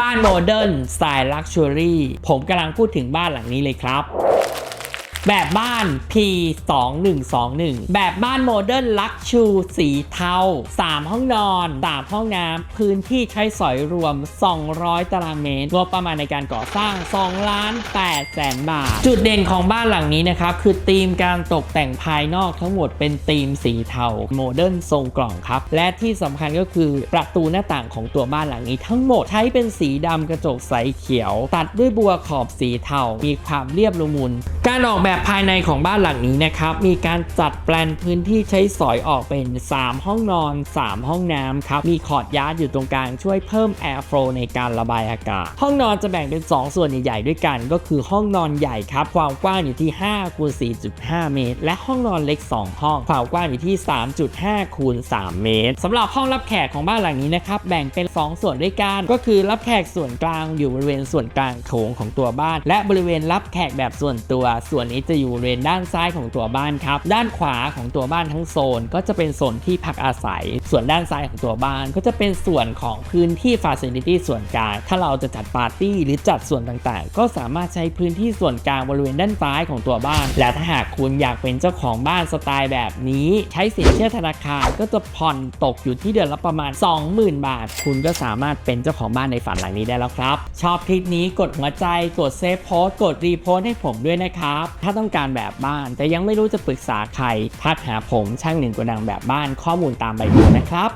บ้านโมเดิร์นสไตล์ลักชัวรี่ผมกำลังพูดถึงบ้านหลังนี้เลยครับ แบบบ้าน P 2 1 2 1 แบบบ้านโมเดิร์นลักชูสีเทา 3 ห้องนอน 3 ห้องน้ำ พื้นที่ใช้สอยรวม 200 ตารางเมตร งบประมาณในการก่อสร้าง 2 ล้าน8แสนบาท จุดเด่นของบ้านหลังนี้นะครับ คือธีมการตกแต่งภายนอกทั้งหมดเป็นธีมสีเทา โมเดิร์นทรงกล่องครับ และที่สำคัญก็คือประตูหน้าต่างของตัวบ้านหลังนี้ ทั้งหมดใช้เป็นสีดำกระจกใสเขียว ตัดด้วยบัวขอบสีเทา มีความเรียบละมุน การออกแบบภายในของบ้านหลังนี้นะครับ มีการจัดแปลนพื้นที่ใช้สอยออกเป็น 3 ห้องนอน 3 ห้องน้ำครับ มีคอร์ดยาร์ดอยู่ตรงกลางช่วยเพิ่มแอร์โฟลในการระบายอากาศ ห้องนอนจะแบ่งเป็น 2 ส่วนใหญ่ๆด้วยกัน ก็คือห้องนอนใหญ่ครับ ความกว้างอยู่ที่5คูณ4.5 เมตร และห้องนอนเล็ก 2 ห้อง ความกว้างอยู่ที่ 3.5คูณ3เมตรสำหรับห้องรับแขกของบ้านหลังนี้นะครับ แบ่งเป็น 2 ส่วนด้วยกัน ก็คือรับแขกส่วนกลางอยู่บริเวณส่วนกลางโถงของตัวบ้าน และบริเวณรับแขกแบบส่วนตัว ส่วนนี้จะอยู่บริเวณด้านซ้ายของตัวบ้านครับ ด้านขวาของตัวบ้านทั้งโซน ก็จะเป็นโซนที่พักอาศัย ส่วนด้านซ้ายของตัวบ้านก็จะเป็นส่วนของพื้นที่ฟาซิลิตี้ส่วนกลาง ถ้าเราจะจัดปาร์ตี้หรือจัดส่วนต่างๆ ก็สามารถใช้พื้นที่ส่วนกลางบริเวณด้านซ้ายของตัวบ้าน และถ้าหากคุณอยากเป็นเจ้าของบ้านสไตล์แบบนี้ ใช้สินเชื่อธนาคารก็จะผ่อนตกอยู่ที่เดือนละประมาณ 20,000 บาท คุณก็สามารถเป็นเจ้าของบ้านในฝันหลังนี้ได้แล้วครับ ชอบคลิปนี้กดหัวใจ กดเซฟโพสต์กดรีโพสต์ให้ผมด้วยนะครับ ถ้าต้องการแบบบ้าน แต่ยังไม่รู้จะปรึกษาใครทักหาผมช่างหนึ่งกระดังแบบบ้านข้อมูลตามใบโพสต์นะครับ